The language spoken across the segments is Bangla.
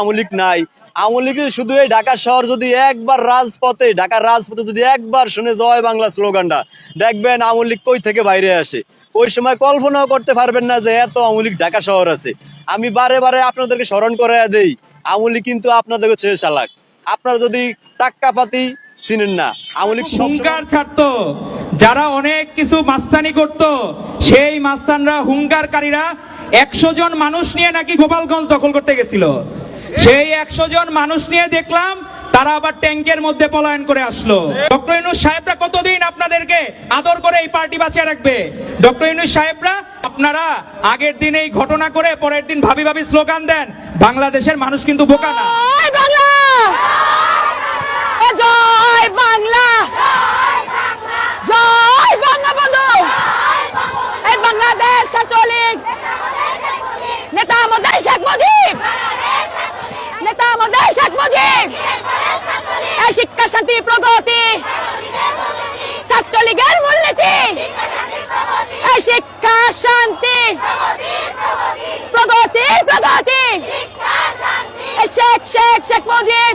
আমলিক নাই আমলিকের শুধু এই ঢাকা শহর যদি একবার রাজপথে, ঢাকার রাজপথে যদি একবার শুনে জয় বাংলা স্লোগানটা, দেখবেন আমলিক কই থেকে বাইরে আসে? ওই সময় কল্পনাও করতে পারবেন না যে এত আমলিক ঢাকা শহর আছে। আমি বারে বারে আপনাদেরকে স্মরণ করে দেই আমলিক কিন্তু আপনাদেরকে ছেড়ে চালাক আপনারা যদি টাক্কা পাতি চিনেন না আমলিক সব হুঙ্কার ছাড়তো, যারা অনেক কিছু মাস্তানি করত, সেই মাস্তানরা হুঙ্কারকারীরা একশো জন মানুষ নিয়ে নাকি গোপালগঞ্জ দখল করতে গেছিল। সেই একশো জন মানুষ নিয়ে দেখলাম, তারা আবার ট্যাঙ্কের মধ্যে পলায়ন করে আসলো। ডক্টর ইউনুস সাহেবরা কতদিন আপনাদেরকে আদর করে এই পার্টি বাঁচিয়ে রাখবে? ডক্টর ইউনুস সাহেবরা, আপনারা আগের দিন এই ঘটনা করে পরের দিন ভাবি ভাবি স্লোগান দেন, বাংলাদেশের মানুষ কিন্তু বোকা না। নেতা আমাদের শেখ মুজিব! খোঁজে শিক্ষা শান্তি প্রগতি! ছাত্রলীগের মূলনীতি! শিক্ষা শান্তি প্রগতি প্রগতি! শেখ শেখ শেখ মুজিব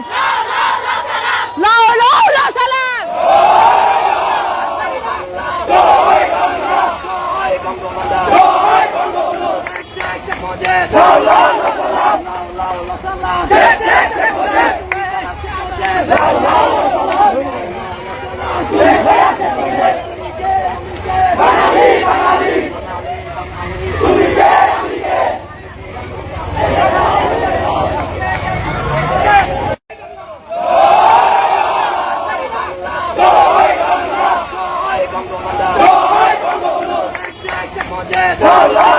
লাও লাও লাও, সালাম! জয় জয় জয় জয় Go, go, go!